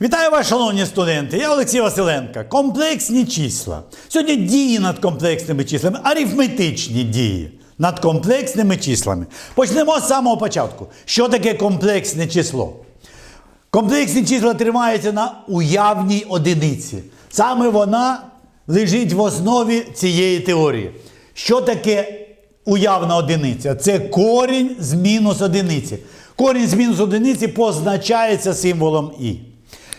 Вітаю вас, шановні студенти! Я Олексій Василенко. Комплексні числа. Сьогодні дії над комплексними числами, арифметичні дії над комплексними числами. Почнемо з самого початку. Що таке комплексне число? Комплексні числа тримаються на уявній одиниці. Саме вона лежить в основі цієї теорії. Що таке уявна одиниця? Це корінь з мінус одиниці. Корінь з мінус одиниці позначається символом і.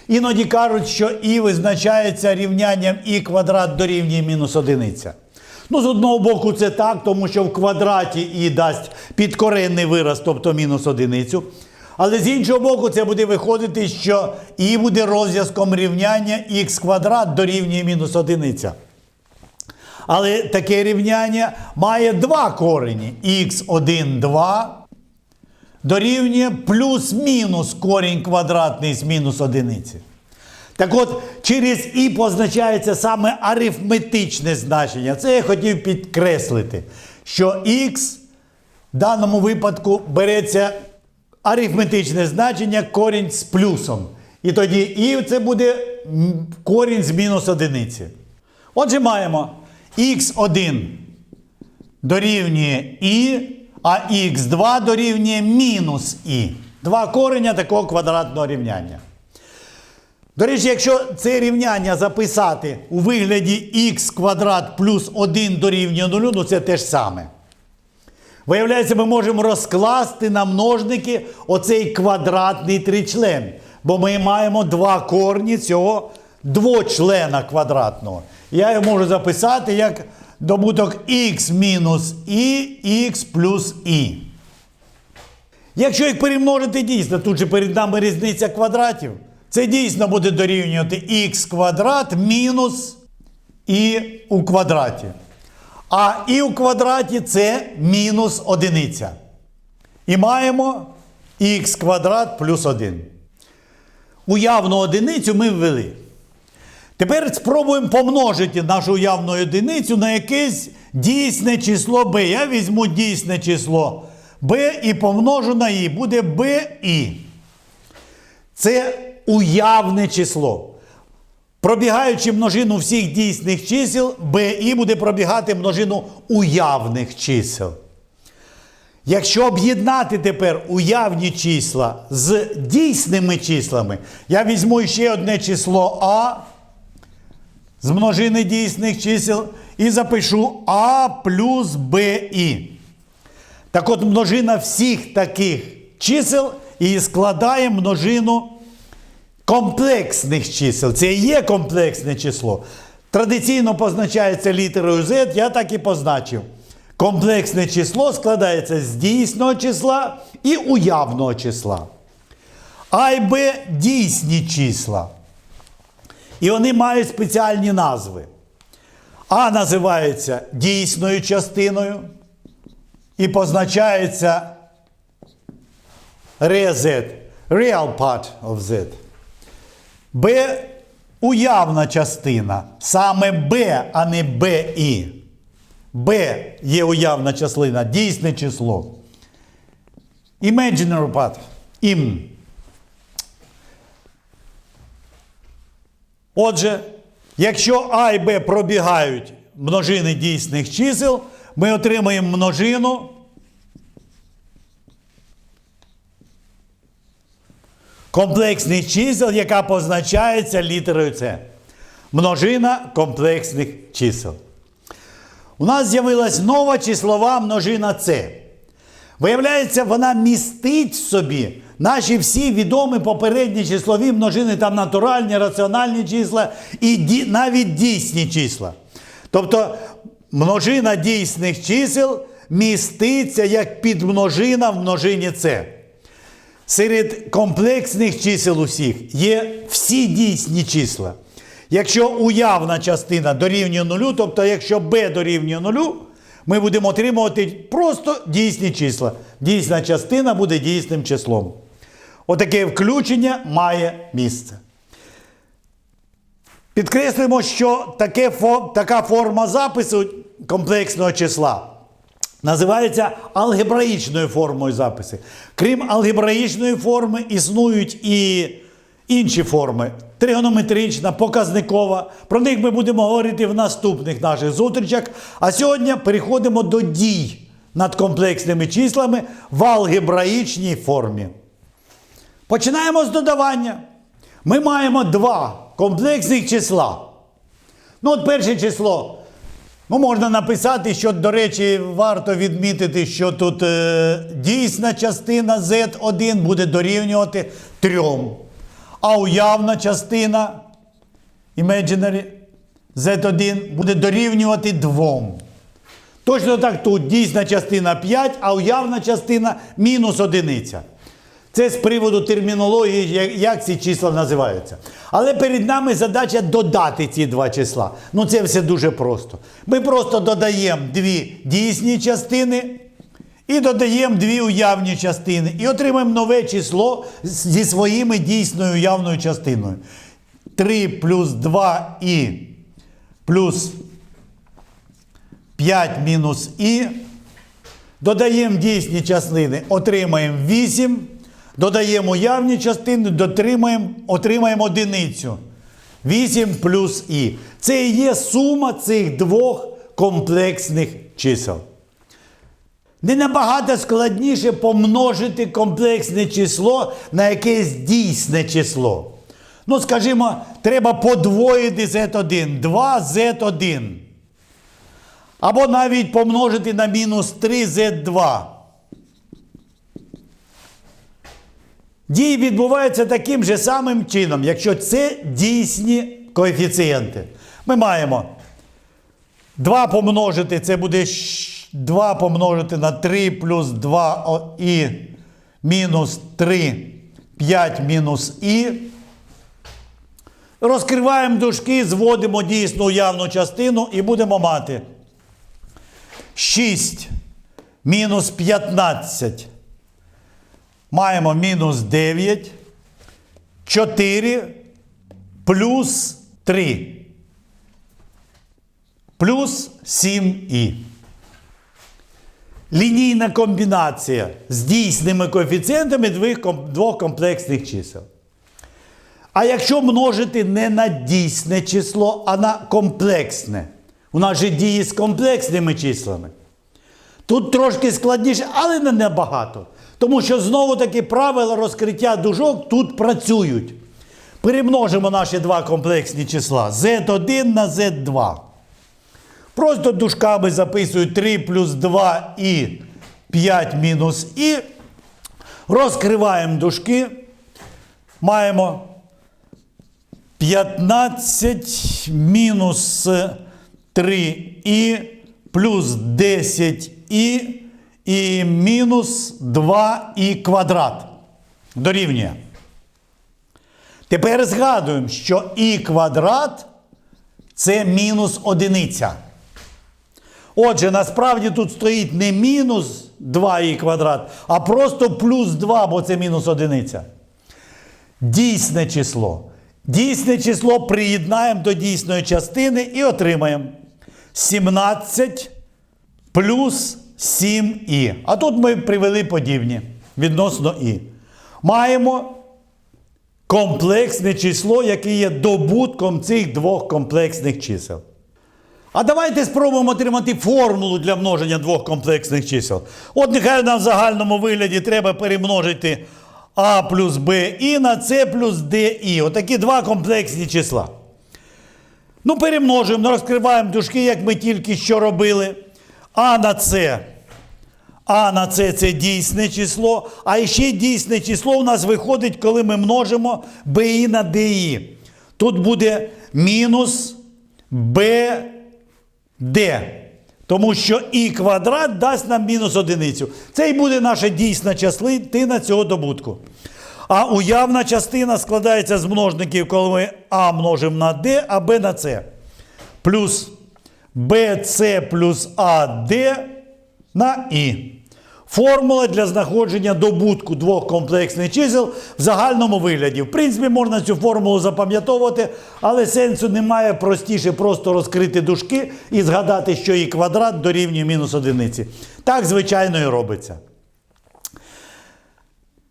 Іноді кажуть, що і визначається рівнянням і квадрат дорівнює мінус одиниця. Ну, з одного боку, це так, тому що в квадраті і дасть підкоренний вираз, тобто мінус одиницю. Але з іншого боку, це буде виходити, що і буде розв'язком рівняння х квадрат дорівнює мінус одиниця. Але таке рівняння має два корені: х1, 2 дорівнює плюс-мінус корінь квадратний з мінус одиниці. Так от, через і позначається саме арифметичне значення. Це я хотів підкреслити, що х в даному випадку береться арифметичне значення корінь з плюсом. І тоді і це буде корінь з мінус одиниці. Отже, маємо х1 дорівнює і, а х2 дорівнює мінус і. Два кореня такого квадратного рівняння. До речі, якщо це рівняння записати у вигляді х квадрат плюс 1 дорівнює 0, ну це те ж саме. Виявляється, ми можемо розкласти на множники оцей квадратний тричлен. Бо ми маємо два корні цього двочлена квадратного. Я його можу записати як добуток х мінус і, х плюс і. Якщо їх перемножити дійсно, тут же перед нами різниця квадратів, це дійсно буде дорівнювати х квадрат мінус і у квадраті. А і у квадраті це мінус одиниця. І маємо х квадрат плюс 1. Уявну одиницю ми ввели. Тепер спробуємо помножити нашу уявну одиницю на якесь дійсне число b. Я візьму дійсне число b і помножу на і. Буде bi. Це уявне число. Пробігаючи множину всіх дійсних чисел, bi буде пробігати множину уявних чисел. Якщо об'єднати тепер уявні числа з дійсними числами, я візьму ще одне число А з множини дійсних чисел і запишу А плюс БІ. Так от множина всіх таких чисел і складає множину комплексних чисел. Це і є комплексне число. Традиційно позначається літерою Z, я так і позначив. Комплексне число складається з дійсного числа і уявного числа. А і Б дійсні числа. І вони мають спеціальні назви. А називається дійсною частиною і позначається RZ, real part of Z. Б уявна частина. Саме Б, а не БІ. Б є уявна частина, дійсне число. Imaginary part. Ім. Отже, якщо А і Б пробігають множини дійсних чисел, ми отримаємо множину комплексних чисел, яка позначається літерою С. Множина комплексних чисел. У нас з'явилась нова числова множина С. Виявляється, вона містить в собі наші всі відомі попередні числові множини, там натуральні, раціональні числа і ді- навіть дійсні числа. Тобто множина дійсних чисел міститься як підмножина в множині С. Серед комплексних чисел усіх є всі дійсні числа. Якщо уявна частина дорівнює нулю, тобто якщо b дорівнює нулю, ми будемо отримувати просто дійсні числа. Дійсна частина буде дійсним числом. Отаке включення має місце. Підкреслимо, що таке, така форма запису комплексного числа називається алгебраїчною формою запису. Крім алгебраїчної форми, існують і інші форми. Тригонометрична, показникова. Про них ми будемо говорити в наступних наших зустрічах. А сьогодні переходимо до дій над комплексними числами в алгебраїчній формі. Починаємо з додавання. Ми маємо два комплексних числа. Ну, от перше число. Ну, можна написати, що, до речі, варто відмітити, що тут е, дійсна частина Z1 буде дорівнювати 3. А уявна частина imaginary Z1 буде дорівнювати 2. Точно так тут дійсна частина 5, а уявна частина мінус одиниця. Це з приводу термінології, як- ці числа називаються. Але перед нами задача додати ці два числа. Ну це все дуже просто. Ми просто додаємо дві дійсні частини і додаємо дві уявні частини. І отримаємо нове число зі своїми дійсною уявною частиною. 3 плюс 2 і плюс 5 мінус і. Додаємо дійсні частини, отримаємо 8. Додаємо уявні частини, дотримаємо, отримаємо одиницю. 8 плюс і. Це і є сума цих двох комплексних чисел. Не набагато складніше помножити комплексне число на якесь дійсне число. Ну, скажімо, треба подвоїти Z1, 2Z1. Або навіть помножити на мінус 3z2. Дії відбуваються таким же самим чином, якщо це дійсні коефіцієнти. Ми маємо 2 помножити, це буде 2 помножити на 3 плюс 2 о- і мінус 3, 5 мінус і. Розкриваємо дужки, зводимо дійсну уявну частину і будемо мати 6 мінус 15. Маємо мінус 9. 4 плюс 3. Плюс 7і. Лінійна комбінація з дійсними коефіцієнтами двох комплексних чисел. А якщо множити не на дійсне число, а на комплексне. У нас же дії з комплексними числами. Тут трошки складніше, але не набагато. Тому що знову таки правила розкриття дужок тут працюють. Перемножимо наші два комплексні числа Z1 на Z2. Просто дужками записую 3 плюс 2 і 5 мінус і. Розкриваємо дужки. Маємо 15 мінус 3 і плюс 10 і і мінус 2 і квадрат. Дорівнює. Тепер згадуємо, що і квадрат це мінус одиниця. Отже, насправді тут стоїть не мінус 2 і квадрат, а просто плюс 2, бо це мінус одиниця. Дійсне число. Дійсне число приєднаємо до дійсної частини і отримаємо 17 плюс 7і. А тут ми привели подібні відносно і. Маємо комплексне число, яке є добутком цих двох комплексних чисел. А давайте спробуємо отримати формулу для множення двох комплексних чисел. От нехай нам в загальному вигляді треба перемножити А плюс Б і на С плюс Д і. Отакі два комплексні числа. Ну, перемножуємо, розкриваємо дужки, як ми тільки що робили. А на С. А на С це дійсне число. А ще дійсне число у нас виходить, коли ми множимо БІ на ДІ. Тут буде мінус БД. Тому що і квадрат дасть нам мінус одиницю. Це і буде наша дійсна частина цього добутку. А уявна частина складається з множників, коли ми А множимо на Д, а Б на С. Плюс BC плюс AD на І. Формула для знаходження добутку двох комплексних чисел в загальному вигляді. В принципі, можна цю формулу запам'ятовувати, але сенсу немає простіше просто розкрити дужки і згадати, що і квадрат дорівнює мінус одиниці. Так, звичайно, і робиться.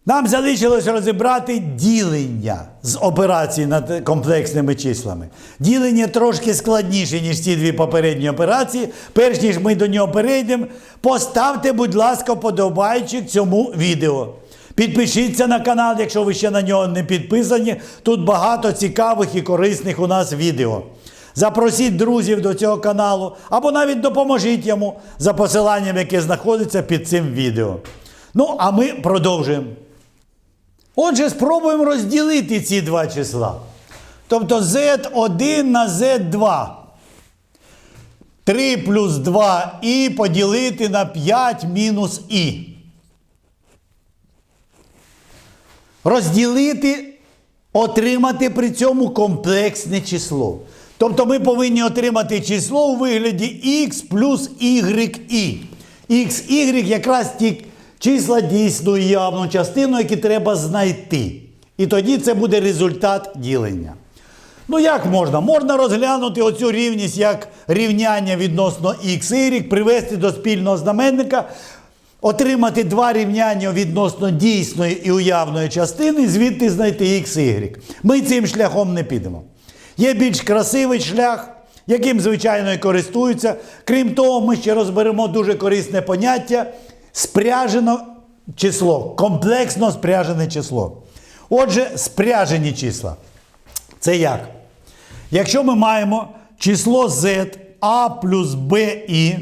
Нам залишилось розібрати ділення з операцій над комплексними числами. Ділення трошки складніше, ніж ці дві попередні операції. Перш ніж ми до нього перейдемо, поставте, будь ласка, вподобайчик цьому відео. Підпишіться на канал, якщо ви ще на нього не підписані. Тут багато цікавих і корисних у нас відео. Запросіть друзів до цього каналу або навіть допоможіть йому за посиланням, яке знаходиться під цим відео. Ну, а ми продовжуємо. Отже, спробуємо розділити ці два числа. Тобто Z1 на Z2. 3 плюс 2і поділити на 5 мінус і. Розділити, отримати при цьому комплексне число. Тобто ми повинні отримати число у вигляді x плюс y якраз ті числа дійсну і явну частину, які треба знайти. І тоді це буде результат ділення. Ну як можна? Можна розглянути оцю рівність як рівняння відносно x, y, привести до спільного знаменника, отримати два рівняння відносно дійсної і уявної частини, звідти знайти x, y. Ми цим шляхом не підемо. Є більш красивий шлях, яким, звичайно, і користуються. Крім того, ми ще розберемо дуже корисне поняття спряжено число, комплексно спряжене число. Отже, спряжені числа. Це як? Якщо ми маємо число z a плюс bi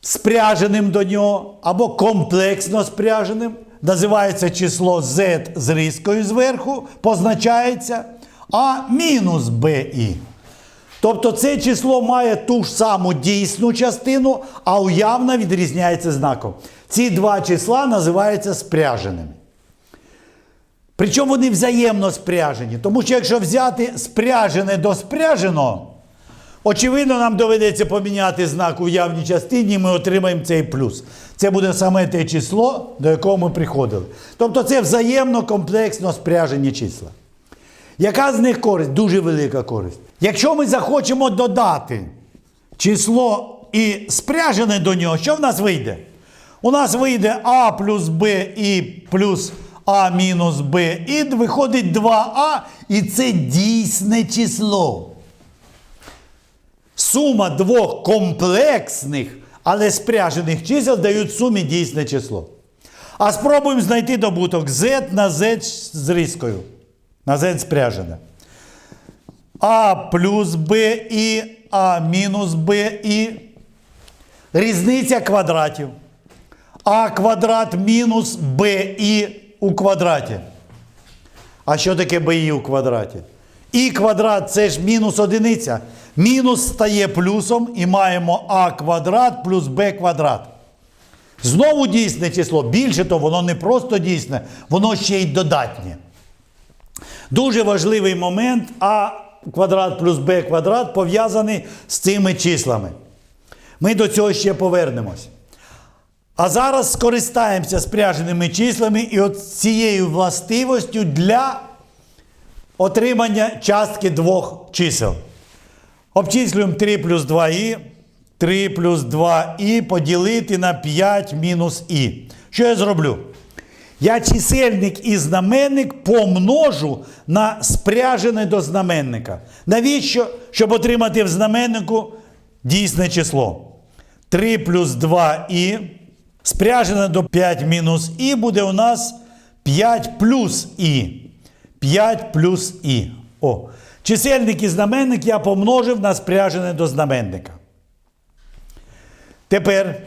спряженим до нього або комплексно спряженим, називається число z з рискою зверху, позначається а мінус bi. Тобто це число має ту ж саму дійсну частину, а уявна відрізняється знаком. Ці два числа називаються спряженими. Причому вони взаємно спряжені. Тому що якщо взяти спряжене до спряженого, очевидно, нам доведеться поміняти знак у явній частині, і ми отримаємо цей плюс. Це буде саме те число, до якого ми приходили. Тобто це взаємно комплексно спряжені числа. Яка з них користь? Дуже велика користь. Якщо ми захочемо додати число і спряжене до нього, що в нас вийде? У нас вийде А плюс Б і плюс А мінус Б і виходить 2А, і це дійсне число. Сума двох комплексних, але спряжених чисел дають сумі дійсне число. А спробуємо знайти добуток Z на Z з рискою. На Z спряжене. А плюс Б і А мінус Б і різниця квадратів. А квадрат мінус БІ у квадраті. А що таке БІ у квадраті? І квадрат це ж мінус одиниця. Мінус стає плюсом і маємо А квадрат плюс Б квадрат. Знову дійсне число. Більше того, воно не просто дійсне, воно ще й додатнє. Дуже важливий момент, а квадрат плюс Б квадрат пов'язаний з цими числами. Ми до цього ще повернемось. А зараз скористаємося спряженими числами і от цією властивостю для отримання частки двох чисел. Обчислюємо 3 плюс 2і, 3 плюс 2і поділити на 5 мінус і. Що я зроблю? Я чисельник і знаменник помножу на спряжене до знаменника. Навіщо? Щоб отримати в знаменнику дійсне число. 3 плюс 2і спряжене до 5 мінус і буде у нас 5 плюс і. 5 плюс і. О. Чисельник і знаменник я помножив на спряжене до знаменника. Тепер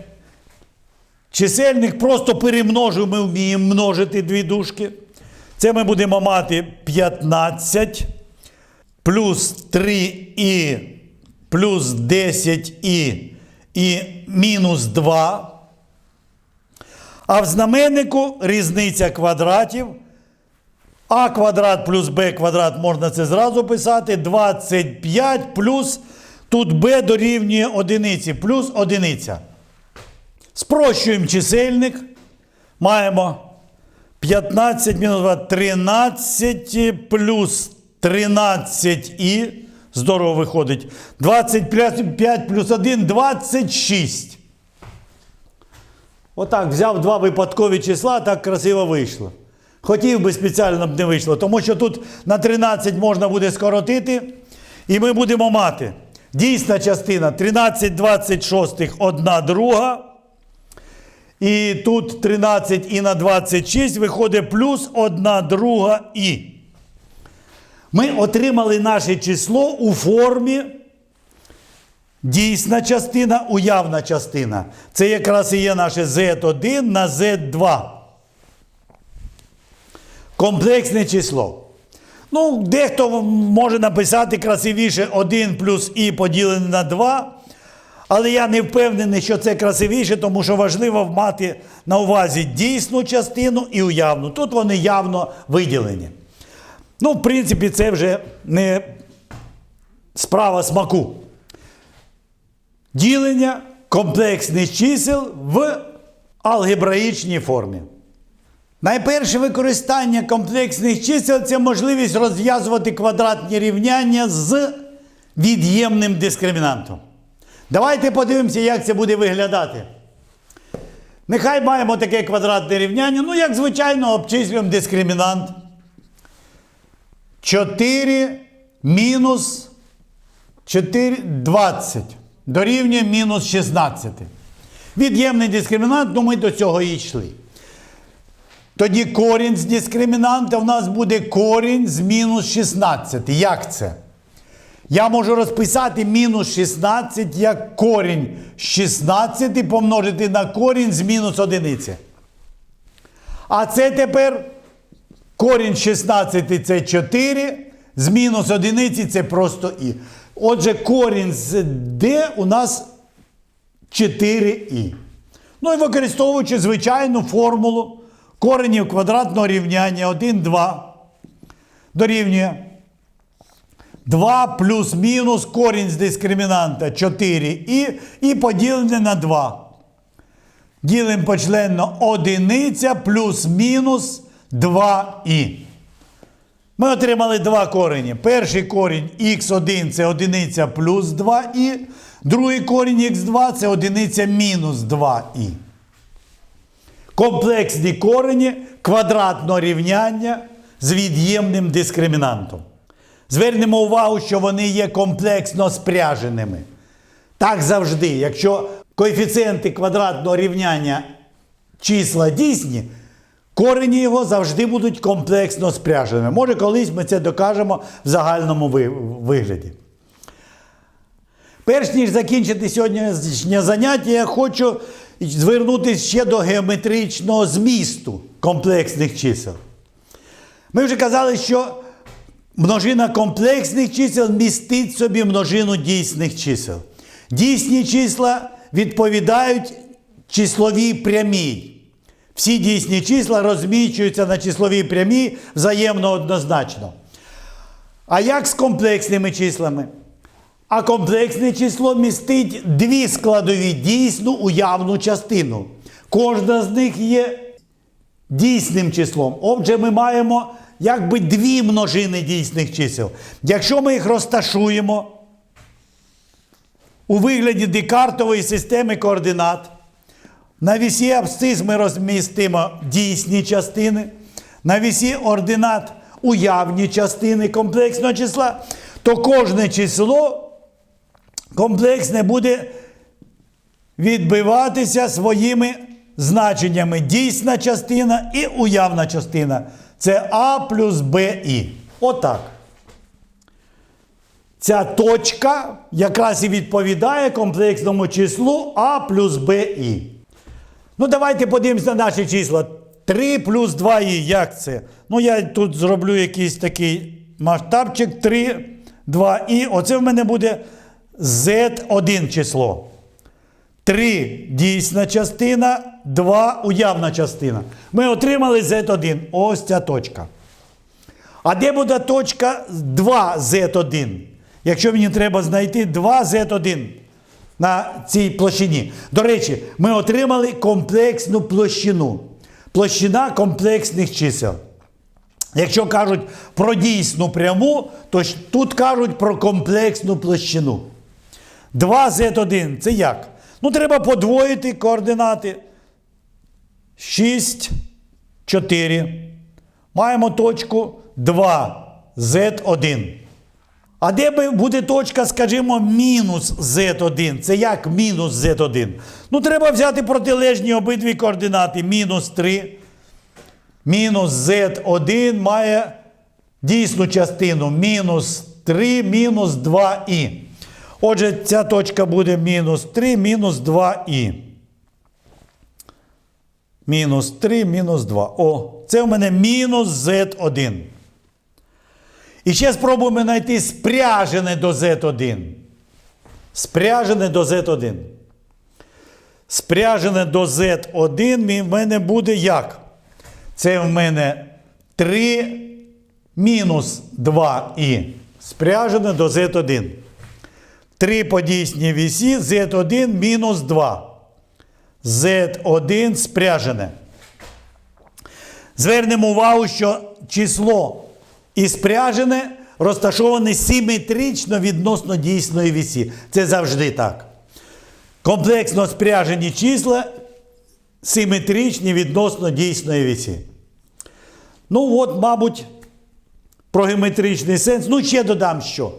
чисельник просто перемножив, ми вміємо множити дві дужки. Це ми будемо мати 15 плюс 3і плюс 10і і мінус 2. А в знаменнику різниця квадратів. А квадрат плюс Б квадрат можна це зразу писати. 25 плюс тут Б дорівнює одиниці, плюс одиниця. Спрощуємо чисельник. Маємо 15 мінус 2, 13 плюс 13і. Здорово виходить. 25 плюс 1 26. Отак взяв два випадкові числа, так красиво вийшло. Хотів би спеціально б не вийшло, тому що тут на 13 можна буде скоротити, і ми будемо мати дійсна частина 13 26 одна друга. І тут 13 і на 26 виходить плюс 1 друга і. Ми отримали наше число у формі дійсна частина, уявна частина. Це якраз і є наше Z1 на Z2. Комплексне число. Ну, дехто може написати красивіше 1 плюс і поділене на 2. Але я не впевнений, що це красивіше, тому що важливо мати на увазі дійсну частину і уявну. Тут вони явно виділені. Ну, в принципі, це вже не справа смаку. Ділення комплексних чисел в алгебраїчній формі. Найперше використання комплексних чисел це можливість розв'язувати квадратні рівняння з від'ємним дискримінантом. Давайте подивимося, як це буде виглядати. Нехай маємо таке квадратне рівняння. Ну, як звичайно, обчислюємо дискримінант. 4 мінус 4, 20 дорівнює мінус 16. Від'ємний дискримінант, ну ми до цього і йшли. Тоді корінь з дискримінанта в нас буде корінь з мінус 16. Як це? Я можу розписати мінус 16 як корінь з 16 помножити на корінь з мінус 1. А це тепер корінь 16 це 4, з мінус 1 це просто і. Отже, корінь з d у нас 4і. Ну і використовуючи звичайну формулу коренів квадратного рівняння 1, 2 дорівнює 2 плюс мінус корінь з дискримінанта 4і і поділене на 2. Ділимо почленно одиниця плюс мінус 2і. Ми отримали два корені. Перший корінь х1 це одиниця плюс 2і. Другий корінь х2 це одиниця мінус 2і. Комплексні корені квадратного рівняння з від'ємним дискримінантом. Звернемо увагу, що вони є комплексно спряженими. Так завжди. Якщо коефіцієнти квадратного рівняння числа дійсні, корені його завжди будуть комплексно спряженими. Може, колись ми це докажемо в загальному вигляді. Перш ніж закінчити сьогоднішнє заняття, я хочу звернутися ще до геометричного змісту комплексних чисел. Ми вже казали, що множина комплексних чисел містить собі множину дійсних чисел. Дійсні числа відповідають числовій прямій. Всі дійсні числа розміщуються на числовій прямій взаємно однозначно. А як з комплексними числами? А комплексне число містить дві складові дійсну уявну частину. Кожна з них є дійсним числом. Отже, ми маємо якби дві множини дійсних чисел. Якщо ми їх розташуємо у вигляді декартової системи координат, на вісі абсцис ми розмістимо дійсні частини, на вісі ординат уявні частини комплексного числа, то кожне число комплексне буде відбиватися своїми значеннями. Дійсна частина і уявна частина. Це А плюс Б І. Отак. Ця точка якраз і відповідає комплексному числу А плюс Б І. Ну, давайте подивимося на наші числа. 3 плюс 2і. Як це? Ну, я тут зроблю якийсь такий масштабчик. 3, 2і. Оце в мене буде Z1 число. 3 дійсна частина, 2 уявна частина. Ми отримали Z1. Ось ця точка. А де буде точка 2Z1? Якщо мені треба знайти 2Z1 на цій площині. До речі, ми отримали комплексну площину. Площина комплексних чисел. Якщо кажуть про дійсну пряму, то тут кажуть про комплексну площину. 2Z1 це як? Ну, треба подвоїти координати. 6, 4. Маємо точку 2, Z1. А де буде точка, скажімо, мінус Z1? Це як мінус Z1? Ну, треба взяти протилежні обидві координати. Мінус 3. Мінус Z1 має дійсну частину мінус 3, мінус 2і. Отже, ця точка буде мінус 3, мінус 2і. Мінус 3, мінус 2. О, це в мене мінус Z1. І ще спробуємо знайти спряжене до Z1. Спряжене до Z1. Спряжене до Z1 в мене буде як? Це в мене 3 мінус 2і. Спряжене до Z1. 3 подійсні вісі, Z1 мінус 2. Z1 спряжене. Звернемо увагу, що число і спряжене розташоване симетрично відносно дійсної вісі. Це завжди так. Комплексно спряжені числа симетричні відносно дійсної вісі. Ну, от, мабуть, про геометричний сенс. Ну, ще додам що.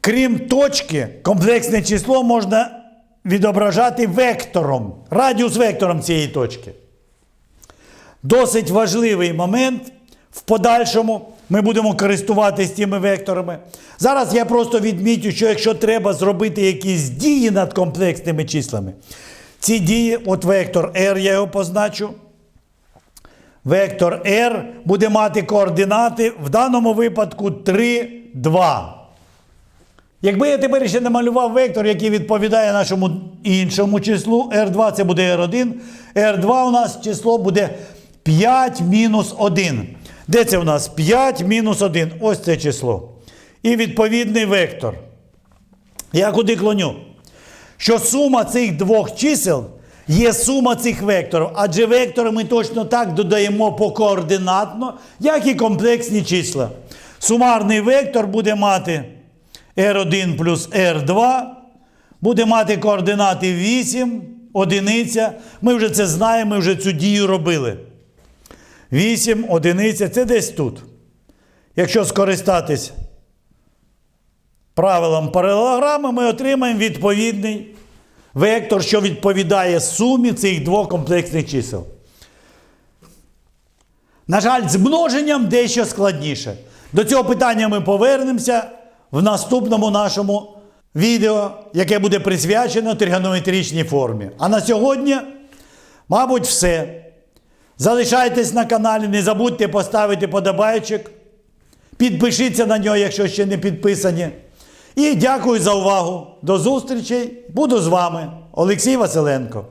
Крім точки, комплексне число можна відображати вектором, радіус вектором цієї точки. Досить важливий момент. В подальшому ми будемо користуватися цими векторами. Зараз я просто відмітю, що якщо треба зробити якісь дії над комплексними числами, ці дії, от вектор R, я його позначу. Вектор R буде мати координати в даному випадку 3, 2. Якби я тепер ще намалював вектор, який відповідає нашому іншому числу, R2 це буде R1. R2 у нас число буде 5 мінус 1. Де це у нас? 5 мінус 1. Ось це число. І відповідний вектор. Я куди клоню? Що сума цих двох чисел є сума цих векторів. Адже вектори ми точно так додаємо покоординатно, як і комплексні числа. Сумарний вектор буде мати R1 плюс R2, буде мати координати 8, одиниця. Ми вже це знаємо, ми вже цю дію робили. 8, одиниця це десь тут. Якщо скористатись правилом паралелограми, ми отримаємо відповідний вектор, що відповідає сумі цих двох комплексних чисел. На жаль, з множенням дещо складніше. До цього питання ми повернемося в наступному нашому відео, яке буде присвячено тригонометричній формі. А на сьогодні, мабуть, все. Залишайтесь на каналі, не забудьте поставити подобайчик. Підпишіться на нього, якщо ще не підписані. І дякую за увагу. До зустрічей. Буду з вами, Олексій Василенко.